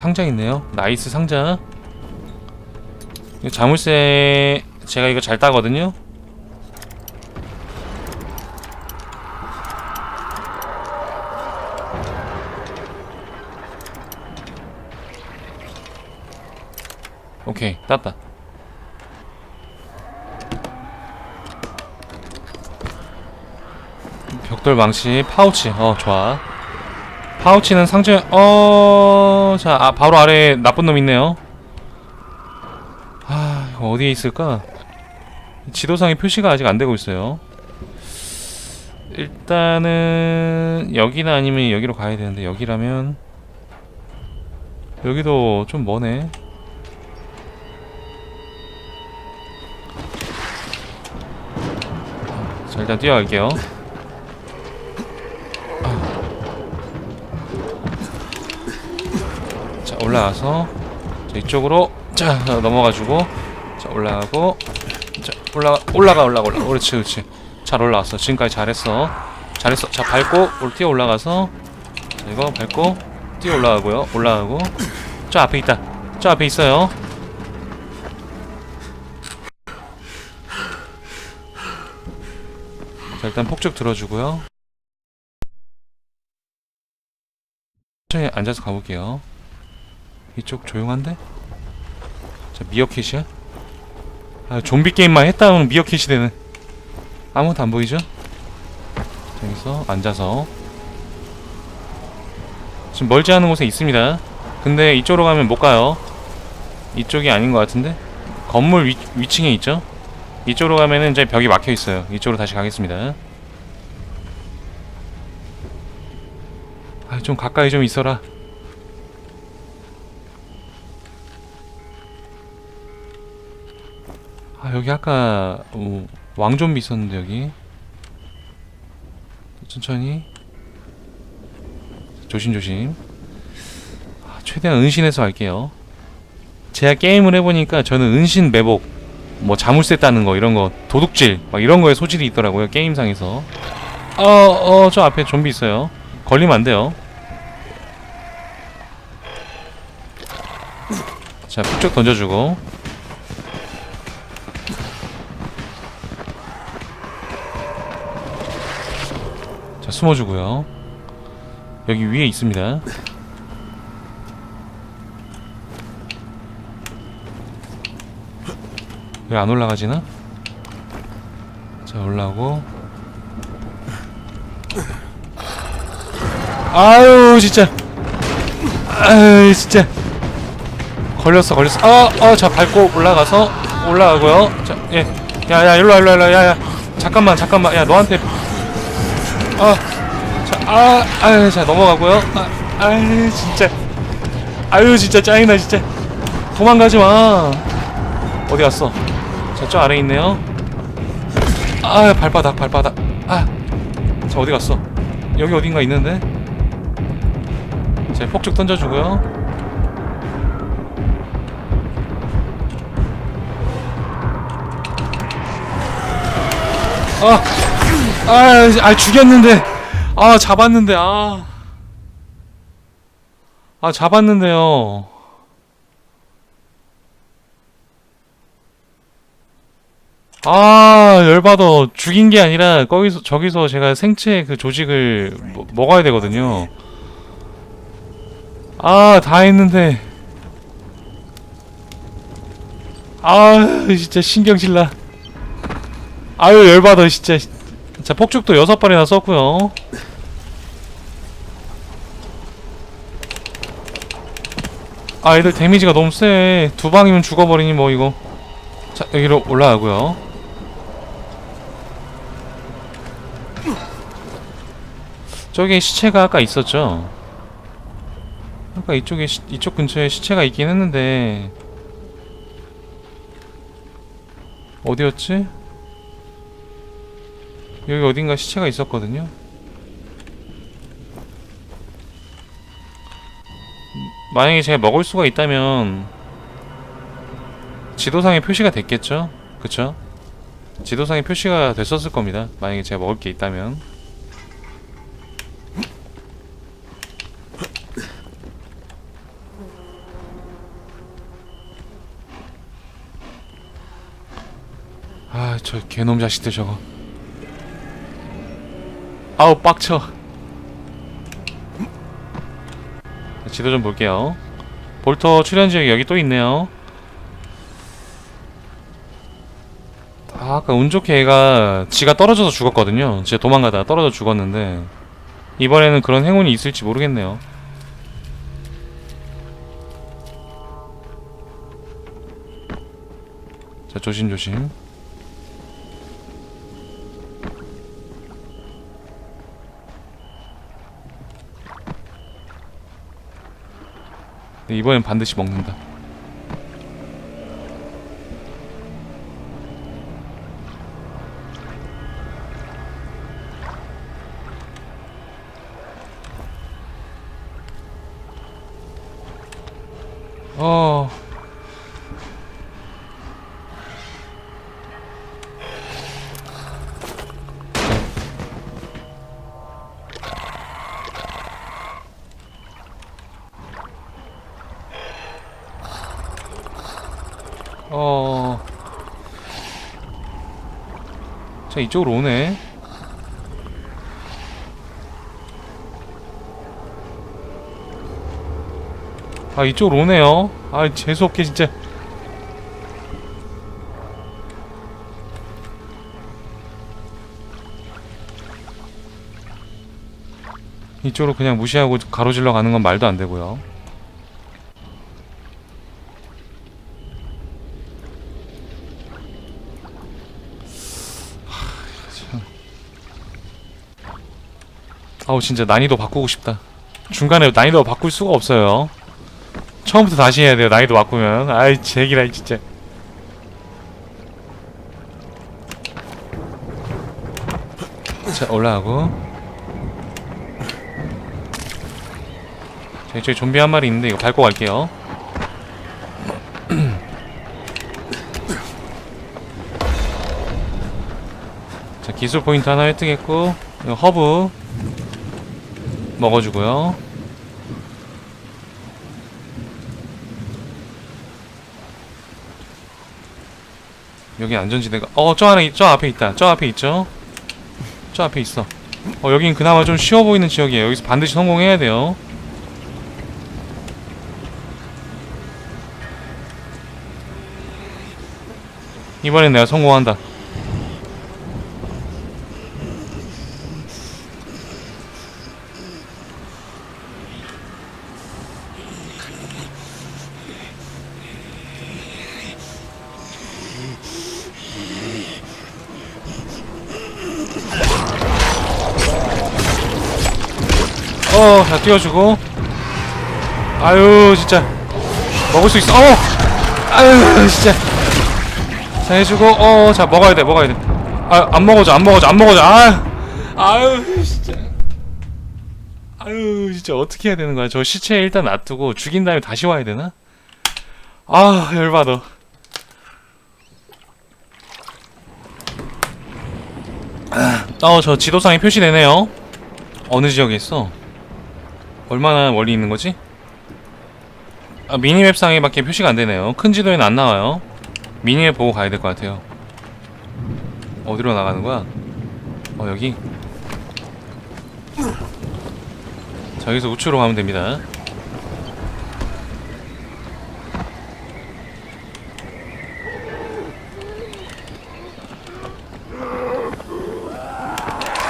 상자 있네요. 나이스 상자. 자물쇠 제가 이거 잘 따거든요. 오케이 땄다. 벽돌 망치 파우치 어 좋아. 파우치는 상자 어... 자 아, 바로 아래 나쁜 놈 있네요. 아 이거 어디에 있을까? 지도상에 표시가 아직 안 되고 있어요. 일단은 여기나 아니면 여기로 가야 되는데 여기라면 여기도 좀 머네. 자 일단 뛰어갈게요 자 올라가서 자 이쪽으로 자 넘어가지고 자 올라가고 자 올라가 올라가 올라가 올라가. 그렇지 그렇지. 잘 올라왔어. 지금까지 잘했어. 잘했어. 자 밟고 올 뛰어 올라가서 자 이거 밟고 뛰어 올라가고요. 올라가고 저 앞에 있다. 저 앞에 있어요. 자 일단 폭죽 들어주고요. 천천히 앉아서 가볼게요 이쪽 조용한데? 자 미어캣이야? 아 좀비 게임만 했다 하면 미어캣이 되는 아무것도 안 보이죠? 자, 여기서 앉아서 지금 멀지 않은 곳에 있습니다 근데 이쪽으로 가면 못 가요 이쪽이 아닌 것 같은데? 건물 위, 위층에 있죠? 이쪽으로 가면은 이제 벽이 막혀 있어요 이쪽으로 다시 가겠습니다 아 좀 가까이 좀 있어라 아 여기 아까 어, 왕좀비 있었는데 여기. 천천히. 조심조심. 아, 최대한 은신해서 할게요. 제가 게임을 해보니까 저는 은신 매복 뭐 자물쇠 따는 거 이런 거 도둑질 막 이런 거에 소질이 있더라고요 게임상에서. 어어 저 앞에 좀비 있어요. 걸리면 안 돼요. 자 폭죽 던져주고 숨어주고요. 여기 위에 있습니다. 왜 안 올라가지나? 자 올라오고. 아유 진짜. 아유 진짜. 걸렸어 걸렸어. 어어자 밟고 올라가서 올라가고요. 자예. 야야 일로와 일로와 일로와. 야야. 잠깐만 잠깐만. 야 너한테. 아, 자, 아, 아유, 자 넘어가고요. 아, 아유, 진짜, 아유, 진짜 짜증나, 진짜. 도망가지 마. 어디 갔어? 자, 저 아래 있네요. 아, 발바닥, 발바닥. 아, 자 어디 갔어? 여기 어딘가 있는데. 자, 폭죽 던져주고요. 아, 아, 아 죽였는데 아 잡았는데 아. 아 잡았는데요. 아 열받아 죽인 게 아니라 거기서 저기서 제가 생체 그 조직을 먹- 먹어야 되거든요. 아 다 했는데 아 진짜 신경질나. 아유 열받아 진짜. 자 폭죽도 여섯 발이나 썼고요. 아 얘들 데미지가 너무 세. 두 방이면 죽어버리니 뭐 이거. 자 여기로 올라가고요. 저기 시체가 아까 있었죠. 아까 이쪽에 시, 이쪽 근처에 시체가 있긴 했는데 어디였지? 여기 어딘가 시체가 있었거든요. 만약에 제가 먹을 수가 있다면 지도상에 표시가 됐겠죠? 그쵸? 지도상에 표시가 됐었을 겁니다 만약에 제가 먹을 게 있다면 아 저 개놈 자식들 저거 아우 빡쳐 지도 좀 볼게요. 볼터 출현 지역이 여기 또 있네요. 아, 아까 운 좋게 얘가 지가 떨어져서 죽었거든요. 진짜 도망가다가 떨어져 죽었는데 이번에는 그런 행운이 있을지 모르겠네요. 자, 조심조심. 이번엔 반드시 먹는다. 어. 어. 자, 이쪽으로 오네. 아, 이쪽으로 오네요. 아, 재수없게 진짜. 이쪽으로 그냥 무시하고 가로질러 가는 건 말도 안 되고요. 아우 진짜 난이도 바꾸고 싶다. 중간에 난이도 바꿀 수가 없어요. 처음부터 다시 해야 돼요. 난이도 바꾸면. 아이 제기라 진짜. 자 올라가고. 자 이쪽에 좀비 한 마리 있는데 이거 밟고 갈게요. 자 기술 포인트 하나 획득했고 허브 먹어주고요. 여기 안전지대가 어 저 안에 저 앞에 있다. 저 앞에 있죠. 저 앞에 있어. 어 여긴 그나마 좀 쉬워 보이는 지역이에요. 여기서 반드시 성공해야 돼요. 이번엔 내가 성공한다. 어, 자 띄워주고. 아유, 진짜 먹을 수 있어. 어, 아유, 진짜. 자 해주고, 어, 자 먹어야 돼, 먹어야 돼. 아, 안 먹어줘, 안 먹어줘. 아, 아유, 진짜. 아유, 진짜 어떻게 해야 되는 거야? 저 시체 일단 놔두고 죽인 다음에 다시 와야 되나? 아, 열받아. 어, 저 지도상에 표시되네요. 어느 지역에 있어? 얼마나 멀리 있는 거지? 아, 미니맵 상에 밖에 표시가 안 되네요. 큰 지도에는 안 나와요. 미니맵 보고 가야 될 것 같아요. 어디로 나가는 거야? 어, 여기. 자, 여기서 우측으로 가면 됩니다.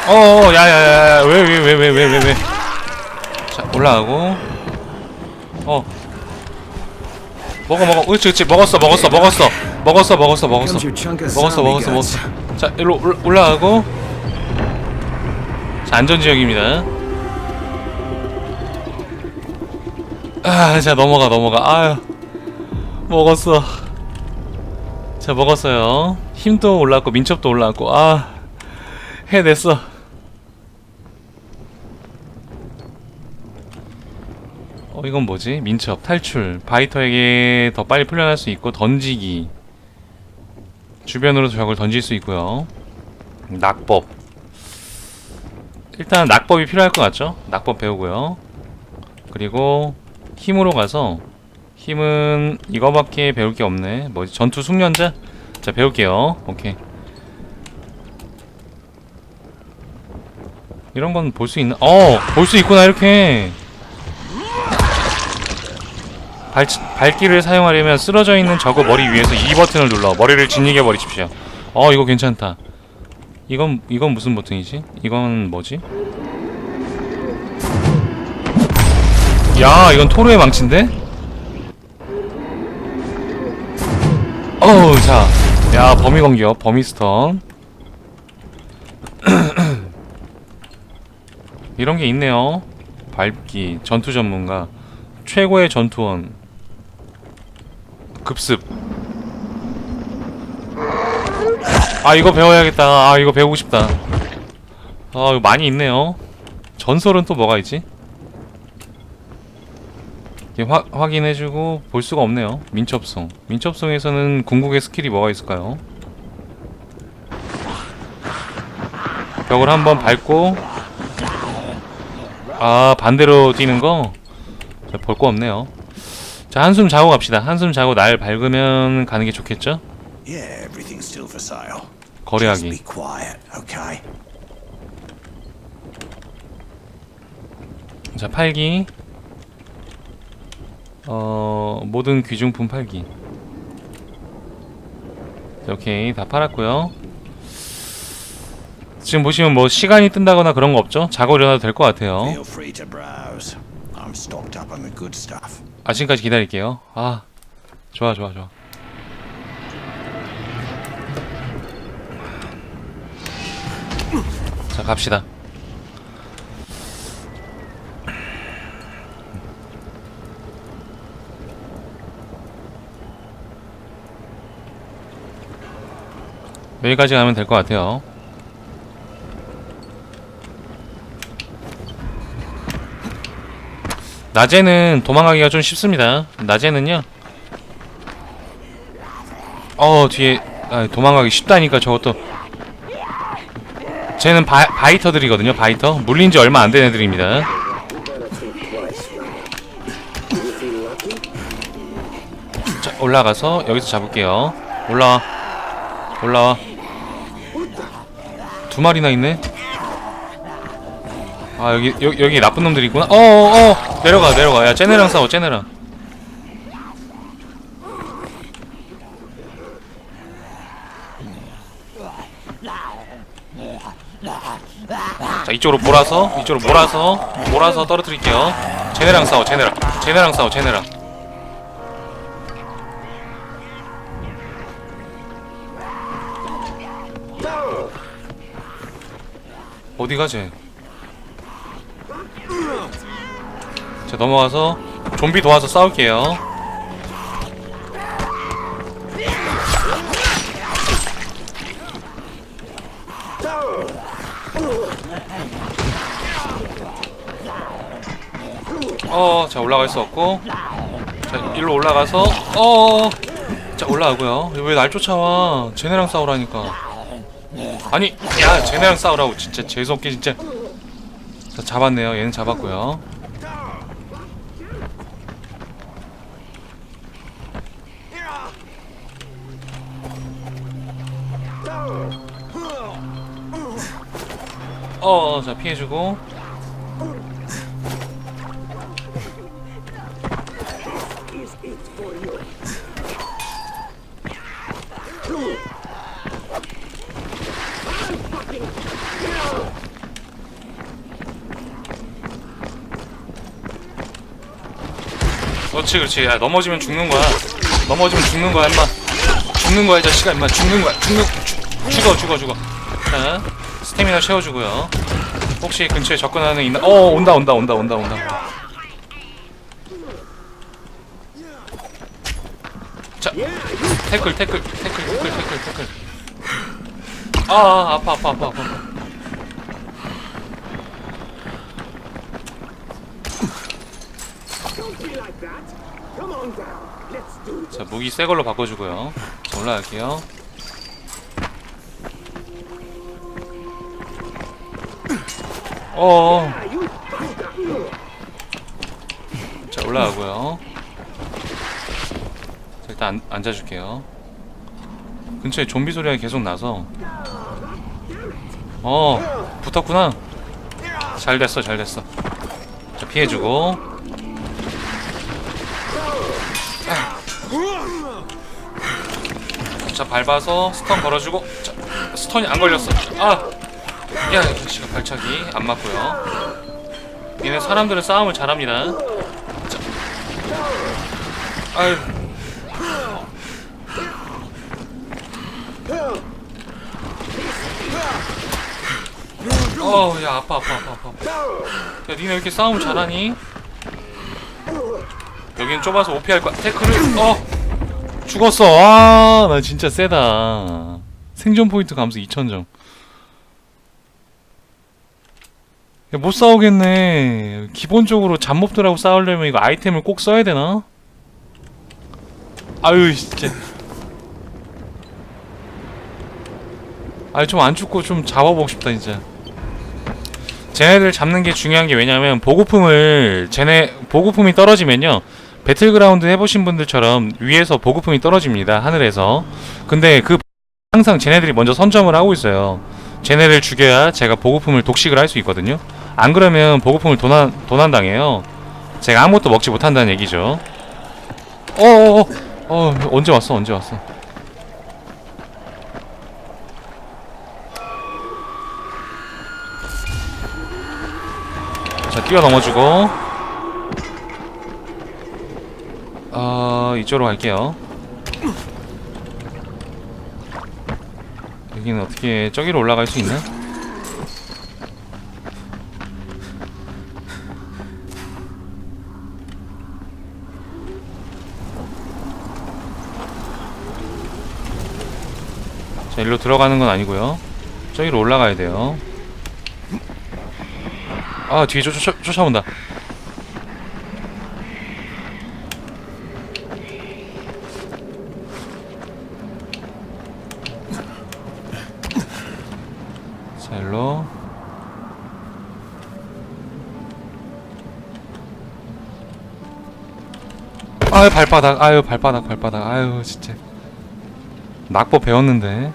어어, 야야야, 왜, 왜, 왜, 왜, 왜, 왜, 왜. 자, 올라가고. 어. 먹어, 먹어. 그렇지, 그렇지. 먹었어, 먹었어, 먹었어. 먹었어, 먹었어, 먹었어. 먹었어, 먹었어. 먹었어. 자, 일로 올라, 올라가고. 자, 안전지역입니다. 아, 자, 넘어가, 넘어가. 아유. 먹었어. 자, 먹었어요. 힘도 올랐고, 민첩도 올랐고, 아. 해냈어. 어, 이건 뭐지? 민첩, 탈출, 바이터에게 더 빨리 풀려날 수 있고 던지기 주변으로 적을 던질 수 있고요 낙법 일단 낙법이 필요할 것 같죠? 낙법 배우고요 그리고 힘으로 가서 힘은 이거밖에 배울 게 없네 뭐지? 전투 숙련자? 자 배울게요 오케이 이런 건 볼 수 있나? 어! 볼 수 있구나 이렇게 발, 발길을 사용하려면 쓰러져 있는 저거 머리 위에서 이 버튼을 눌러 머리를 짓이겨 버리십시오. 어, 이거 괜찮다. 이건 이건 무슨 버튼이지? 이건 뭐지? 야, 이건 토르의 망치인데? 어우, 자, 야 범위 공격, 범위 스턴. 이런 게 있네요. 밟기, 전투 전문가, 최고의 전투원, 급습. 아 이거 배워야겠다. 아 이거 배우고 싶다. 아 이거 많이 있네요. 전설은 또 뭐가 있지? 화, 확인해주고 볼 수가 없네요. 민첩성. 민첩성에서는 궁극의 스킬이 뭐가 있을까요? 벽을 한번 밟고 아 반대로 뛰는 거? 볼 거 없네요. 자 한숨 자고 갑시다. 한숨 자고 날 밝으면 가는 게 좋겠죠? Yeah, everything's still for sale. Just 거래하기. be quiet, okay? 자 팔기. 어 모든 귀중품 팔기. 자, 오케이 다 팔았고요. 지금 보시면 뭐 시간이 뜬다거나 그런 거 없죠? 자고 일어나도 될 것 같아요. I'm stocked up on the good stuff. 아침까지 기다릴게요. 아, 좋아, 좋아, 좋아. 자, 갑시다. 여기까지 가면 될 것 같아요. 낮에는 도망가기가 좀 쉽습니다. 낮에는요. 어 뒤에 아, 도망가기 쉽다니까 저것도. 쟤는 바, 바이터들이거든요. 바이터 물린 지 얼마 안 된 애들입니다. 자 올라가서 여기서 잡을게요. 올라와. 올라와. 두 마리나 있네. 아 여기 여기, 여기 나쁜 놈들이 있구나. 어어 어, 내려가 내려가. 야 쟤네랑 싸워 쟤네랑. 자 이쪽으로 몰아서 이쪽으로 몰아서 몰아서 떨어뜨릴게요. 쟤네랑 싸워 쟤네랑 쟤네랑 싸워 쟤네랑. 어디 가지? 자 넘어가서 좀비 도와서 싸울게요. 어, 자 올라갈 수 없고, 자 일로 올라가서, 어, 자 올라가고요. 왜 날 쫓아와? 쟤네랑 싸우라니까. 아니, 야, 쟤네랑 싸우라고 진짜 재수없게 진짜. 자 잡았네요. 얘는 잡았고요. 자 피해주고. 그렇지 그렇지. 야 넘어지면 죽는 거야. 넘어지면 죽는 거야 임마. 죽는 거야 이 자식아 임마. 죽는 거야. 죽는 죽, 죽어 죽어 죽어. 자 스태미나 채워주고요 혹시 근처에 접근하는 있나? 어 온다 온다 온다 온다 온다. 자 태클 태클 태클 태클 태클 태클. 아, 아 아파 아파 아파 아파. 자 무기 새 걸로 바꿔주고요. 자, 올라갈게요 you bastard. 자 올라가고요. 자, 일단 안, 앉아줄게요. 근처에 좀비 소리가 계속 나서. 어 붙었구나. 잘 됐어 잘 됐어. 자 피해주고. 자 밟아서 스턴 걸어주고. 자 스턴이 안 걸렸어. 아 야 씨가 발차기 안 맞고요. 얘네 사람들은 싸움을 잘합니다. 자. 아유 어야 아파 아파 아파 아파 야 니네 왜 이렇게 싸움을 잘하니? 여기는 좁아서 오피 할 거야. 태클을 어! 죽었어. 아나 진짜 세다. 생존 포인트 감소 2000점 야, 못 싸우겠네. 기본적으로 잡몹들하고 싸우려면 이거 아이템을 꼭 써야 되나? 아유 진짜. 아니 좀 안 죽고 좀 잡아보고 싶다 진짜. 쟤네들 잡는 게 중요한 게 왜냐면 보급품을 쟤네 보급품이 떨어지면요. 배틀그라운드 해보신 분들처럼 위에서 보급품이 떨어집니다 하늘에서. 근데 그 항상 쟤네들이 먼저 선점을 하고 있어요. 쟤네를 죽여야 제가 보급품을 독식을 할 수 있거든요 안 그러면 보급품을 도난, 도난당해요. 제가 아무것도 먹지 못한다는 얘기죠. 어어어. 어, 언제 왔어? 언제 왔어? 자 뛰어 넘어주고. 어 이쪽으로 갈게요. 여기는 어떻게 저기로 올라갈 수 있나? 자 일로 들어가는 건 아니고요. 저기로 올라가야 돼요. 아 뒤에 쫓, 쫓, 쫓아온다. 자 일로. 아유 발바닥. 아유 발바닥 발바닥. 아유 진짜. 낙법 배웠는데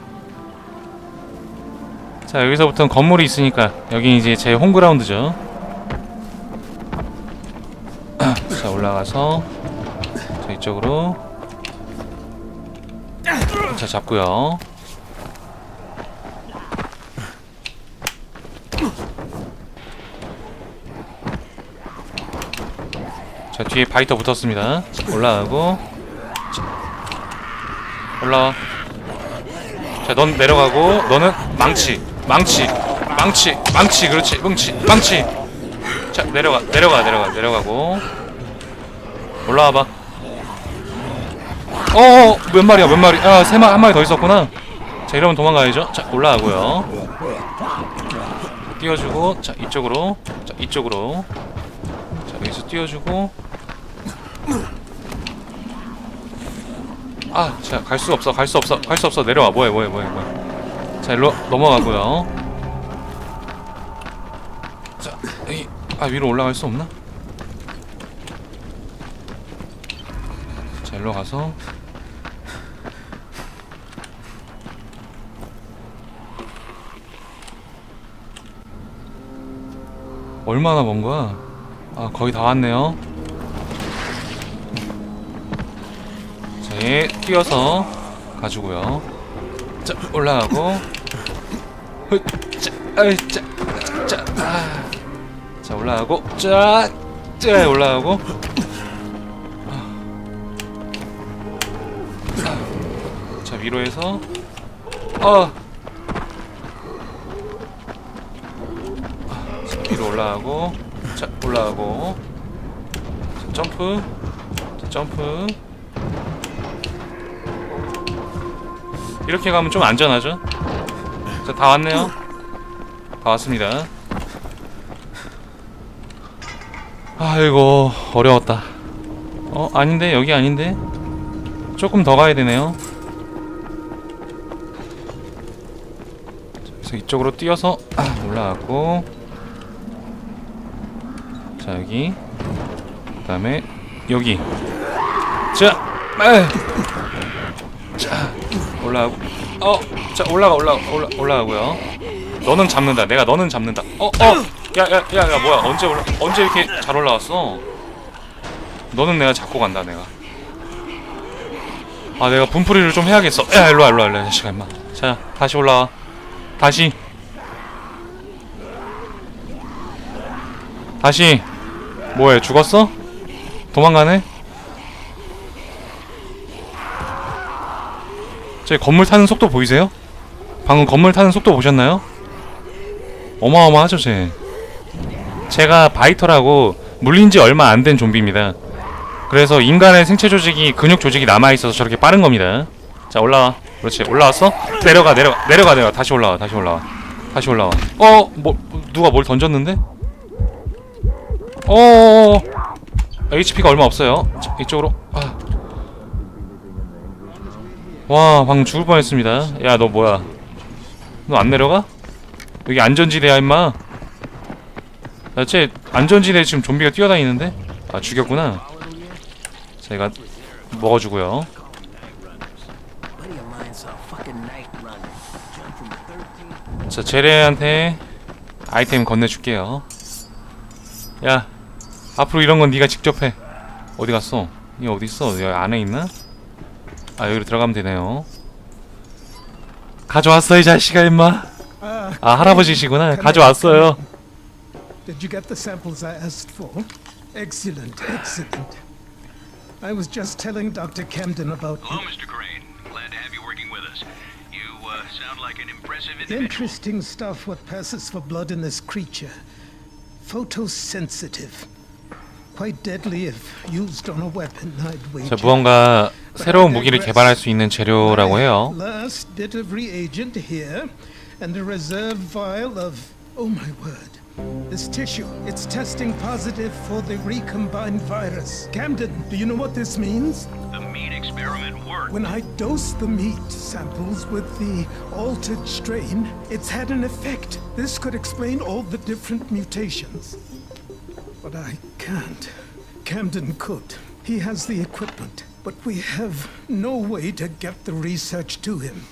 자 여기서부터는 건물이 있으니까 여기 이제 제 홈그라운드죠. 자 올라가서 자 이쪽으로 자 잡고요. 자 뒤에 바이터 붙었습니다. 자, 올라가고. 자, 올라와. 자넌 내려가고. 너는 망치 망치 망치 망치 그렇지. 망치 망치. 자 내려가 내려가 내려가 내려가고. 올라와봐. 어어 몇 마리야 몇 마리? 아세 마리 한 마리 더 있었구나. 자 이러면 도망가야죠. 자 올라가고요. 띄워주고 자 이쪽으로. 자 이쪽으로. 자 여기서 띄워주고. 아, 자, 갈 수 없어, 갈 수 없어, 갈 수 없어. 내려와, 뭐해, 뭐해, 뭐해, 뭐해. 자, 일로 넘어가고요. 자, 여기, 아, 위로 올라갈 수 없나? 자, 일로 가서. 얼마나 먼 거야? 아, 거의 다 왔네요. 자, 얘 뛰어서 가지고요. 자, 올라가고. 헛, 자, 자, 자, 아. 자, 올라가고. 자, 자, 올라가고. 아. 자, 위로 해서. 어. 자, 위로 올라가고. 자, 올라가고. 자, 점프. 자, 점프. 이렇게 가면 좀 안전하죠? 자, 다 왔네요. 다 왔습니다. 아이고, 어려웠다. 어, 아닌데? 여기 아닌데? 조금 더 가야 되네요. 자, 그래서 이쪽으로 뛰어서 아, 올라가고 자, 여기 그 다음에 여기 자, 에이. 자, 올라가고 어, 자 올라가 올라가 올라 올라가고요. 너는 잡는다. 내가 너는 잡는다. 어, 어, 야야 야 야 뭐야 언제 올라 언제 이렇게 잘 올라왔어? 너는 내가 잡고 간다 내가. 아 내가 분풀이를 좀 해야겠어. 야 일로 와 일로 와 일로와 시간 임마. 자 다시 올라와. 다시. 다시. 뭐해 죽었어? 도망가네? 제 건물 타는 속도 보이세요? 방금 건물 타는 속도 보셨나요? 어마어마하죠 쟤. 제가 바이터라고 물린 지 얼마 안 된 좀비입니다. 그래서 인간의 생체 조직이 근육 조직이 남아있어서 저렇게 빠른 겁니다. 자 올라와. 그렇지. 올라왔어? 내려가 내려가 내려가 내려가. 다시 올라와 다시 올라와. 다시 올라와. 어? 뭐 누가 뭘 던졌는데? 어 HP가 얼마 없어요. 자, 이쪽으로. 아. 와 방금 죽을 뻔했습니다. 야 너 뭐야 너 안 내려가? 여기 안전지대야 임마 야쟤 안전지대 지금 좀비가 뛰어다니는데? 아 죽였구나 제가 먹어주고요 Buddy of mine saw a fucking night runner jump from 13자 제레한테 아이템 건네줄게요 야 앞으로 이런 건 네가 직접 해 어디 갔어? 이 어디 있어? 여기 안에 있나? 아 여기로 들어가면 되네요 가져왔어 이 자식아 임마 아 할아버지시구나 가져왔어요 Did you get the samples I asked for? Excellent, excellent. I was just telling Dr. Camden about Hello, Mr. Crane. Glad to have you working with us. You uh, sound like an impressive individual. interesting stuff what passes for blood in this creature. Photosensitive. 자 wager. 무언가 새로운 무기를 개발할 수 있는 재료라고 해요 Last bit of reagent here, and a reserve vial of. Oh my word. This tissue, it's testing positive for the recombined virus. Camden, do you know what this means? The meat experiment worked. When I dose the meat samples with the altered strain, it's had an effect. This could explain all the different mutations. But I can't. Camden could. He has the equipment, but we have no way to get the research to him.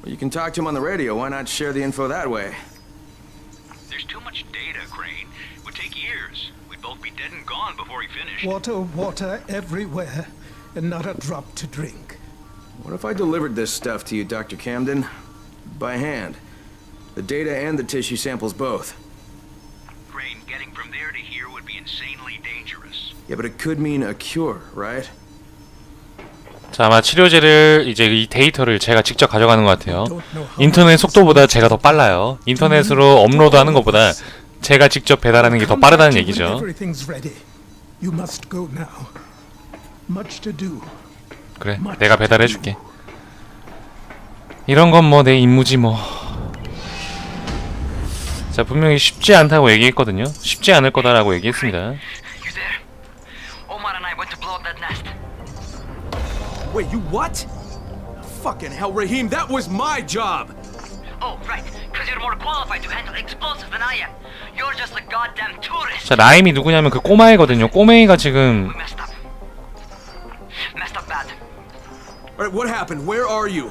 Well, you can talk to him on the radio. Why not share the info that way? There's too much data, Crane. It would take years. We'd both be dead and gone before he finished. Water, water everywhere, and not a drop to drink. What if I delivered this stuff to you, Dr. Camden? By hand. The data and the tissue samples both. Yeah, but it could mean a cure, right? 자 아마 치료제를 이제 이 데이터를 제가 직접 가져가는 것 같아요 인터넷 속도보다 제가 더 빨라요 인터넷으로 업로드하는 것보다 제가 직접 배달하는 게 더 빠르다는 얘기죠 Everything's ready. You must go now. Much to do. 그래 내가 배달해줄게 이런 건 뭐 내 임무지 뭐 자 분명히 쉽지 않다고 얘기했거든요 쉽지 않을 거다라고 얘기했습니다 up that nest. Wait, you what? Fucking hell, Raheem, that was my job! Oh, right, because you're more qualified to handle explosives than I am. You're just a goddamn tourist. 자 라임이 누구냐면 그 꼬마애거든요 꼬맹이가 지금 We messed up. Messed up bad. Alright, what happened? Where are you?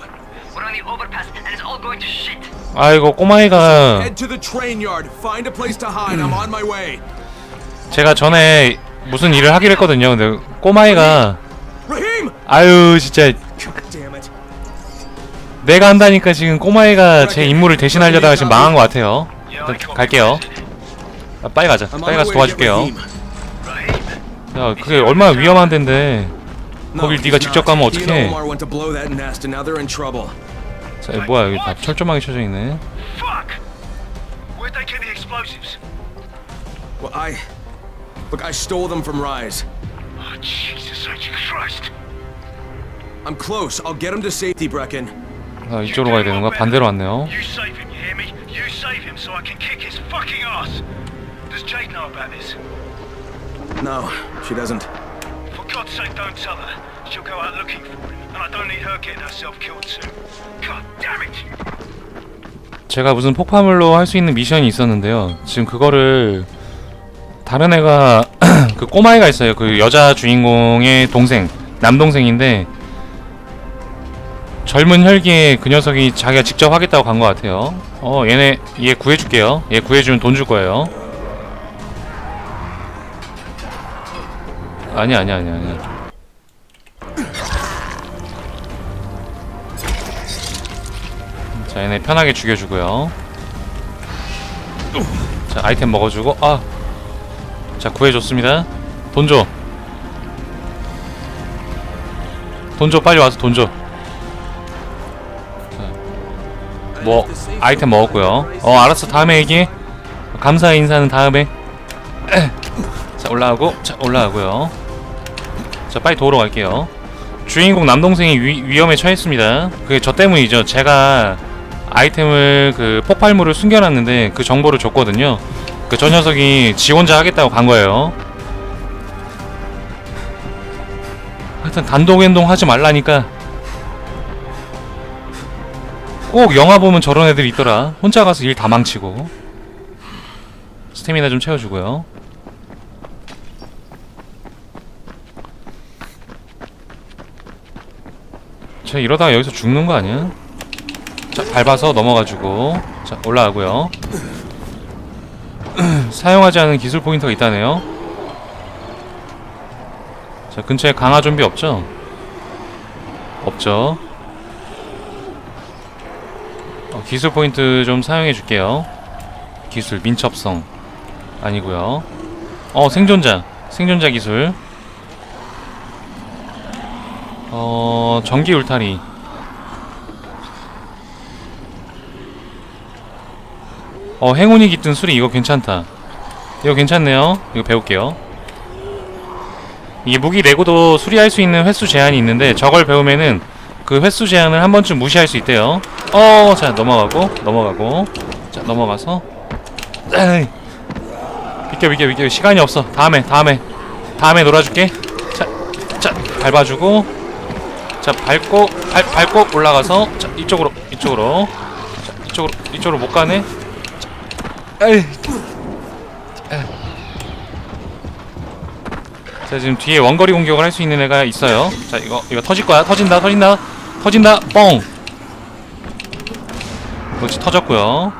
We're on the overpass and it's all going to shit. 아이고 꼬마애가 Head to the train yard. Find a place to hide. I'm on my way. 제가 전에 무슨 일을 하기로 했거든요 근데 꼬마애가! 아유 진짜. 내가 한다니까 지금 꼬마애가 제 임무를 대신하려다가 지금 망한 것 같아요 일단 갈게요 아, 빨리 가자 빨리 가서 도와줄게요. 야 그게 얼마나 위험한 데인데 거길 네가 직접 가면 어떡해. 자 뭐야 여기 다 철조망이 쳐져 있네 Fuck! Where'd they get the explosives? Well, I look. I stole them from Rise. Oh, Jesus H. Christ. I'm close. I'll get him to safety, Brecken. 아 이쪽으로 가야 되는 거야 반대로 왔네요 You save him, you hear me? You save him so I can kick his fucking ass. Does Jade know about this? No, she doesn't. For God's sake, don't tell her. She'll go out looking for him, and I don't need her getting herself killed too. God damn it! 제가 무슨 폭파물로 할 수 있는 미션이 있었는데요 지금 그거를 다른 애가 그 꼬마애가 있어요. 그 여자 주인공의 동생 남동생인데 젊은 혈기에 그 녀석이 자기가 직접 하겠다고 간 것 같아요. 어 얘네 얘 구해줄게요. 얘 구해주면 돈 줄 거예요. 아니 아니 아니 아니. 자 얘네 편하게 죽여주고요. 자 아이템 먹어주고 아 자 구해줬습니다. 돈 줘. 돈 줘. 빨리 와서 돈 줘. 뭐 아이템 먹었고요. 어 알았어. 다음에 얘기해. 감사 인사는 다음에. 자 올라가고 자 올라가고요. 자 빨리 도로 갈게요. 주인공 남동생이 위, 위험에 처했습니다. 그게 저 때문이죠. 제가 아이템을 그 폭발물을 숨겨놨는데 그 정보를 줬거든요 그 저 녀석이 지 혼자 하겠다고 간 거예요. 하여튼 단독 행동 하지 말라니까. 꼭 영화 보면 저런 애들 있더라. 혼자 가서 일 다 망치고. 스태미나 좀 채워주고요. 자 이러다가 여기서 죽는 거 아니야? 자 밟아서 넘어가지고. 자 올라가고요 사용하지 않은 기술 포인트가 있다네요. 자 근처에 강화 좀비 없죠? 없죠. 어, 기술 포인트 좀 사용해 줄게요. 기술 민첩성. 아니고요. 어 생존자. 생존자 기술. 어 전기 울타리 어 행운이 깃든 수리 이거 괜찮다. 이거 괜찮네요. 이거 배울게요. 이 무기 내고도 수리할 수 있는 횟수 제한이 있는데 저걸 배우면은 그 횟수 제한을 한 번쯤 무시할 수 있대요. 어 자 넘어가고 넘어가고. 자 넘어가서. 에이. 비켜 비켜 비켜. 시간이 없어. 다음에 다음에. 다음에 놀아줄게. 자, 자 밟아주고. 자 밟고 밟, 밟고 올라가서. 자 이쪽으로 이쪽으로. 자 이쪽으로 이쪽으로 못 가네. 자, 에이. 에. 자 지금 뒤에 원거리 공격을 할 수 있는 애가 있어요. 자 이거 이거 터질 거야. 터진다 터진다. 터진다. 뻥. 그렇지 터졌고요.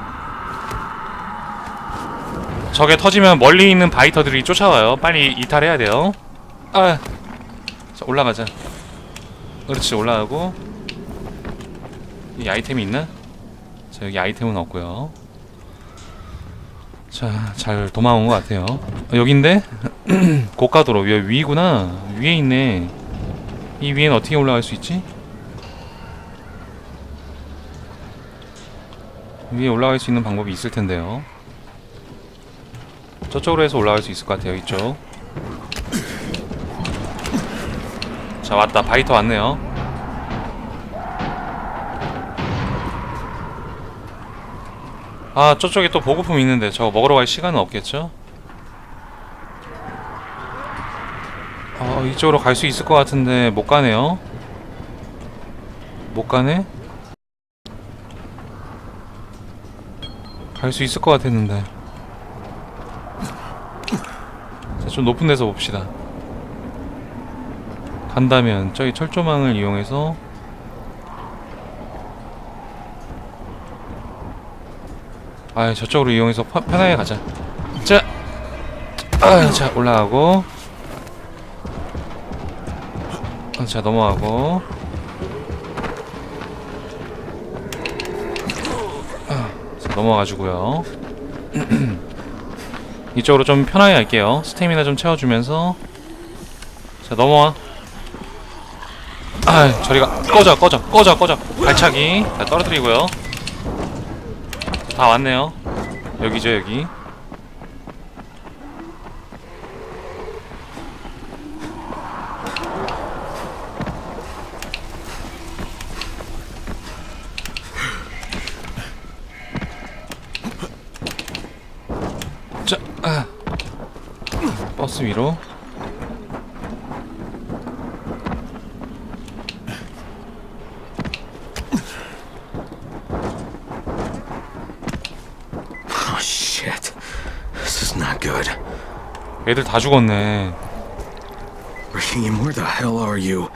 저게 터지면 멀리 있는 바이터들이 쫓아와요. 빨리 이탈해야 돼요. 아, 자 올라가자. 그렇지 올라가고. 이 아이템이 있나? 자 여기 아이템은 없고요 자 잘 도망온 것 같아요. 어, 여긴데? 고가도로 위, 위구나. 위에 있네. 이 위엔 어떻게 올라갈 수 있지? 위에 올라갈 수 있는 방법이 있을 텐데요. 저쪽으로 해서 올라갈 수 있을 것 같아요 이쪽. 자 왔다. 바이터 왔네요 아 저쪽에 또 보급품 있는데 저거 먹으러 갈 시간은 없겠죠? 어 이쪽으로 갈 수 있을 것 같은데 못 가네요 못 가네? 갈 수 있을 것 같았는데 자, 좀 높은 데서 봅시다 간다면 저기 철조망을 이용해서 아 저쪽으로 이용해서 파- 편하게 가자. 자, 아, 자 올라가고. 아, 자 넘어가고. 아, 자 넘어가지고요. 이쪽으로 좀 편하게 갈게요. 스태미나 좀 채워주면서. 자 넘어와. 아 저리가. 꺼져 꺼져 꺼져 꺼져. 발차기. 자 떨어뜨리고요 다 왔네요. 여기죠 여기 자 아. 버스 위로 Oh shit. This is not good. 애들 다 죽었네 Raheem, where the hell are you?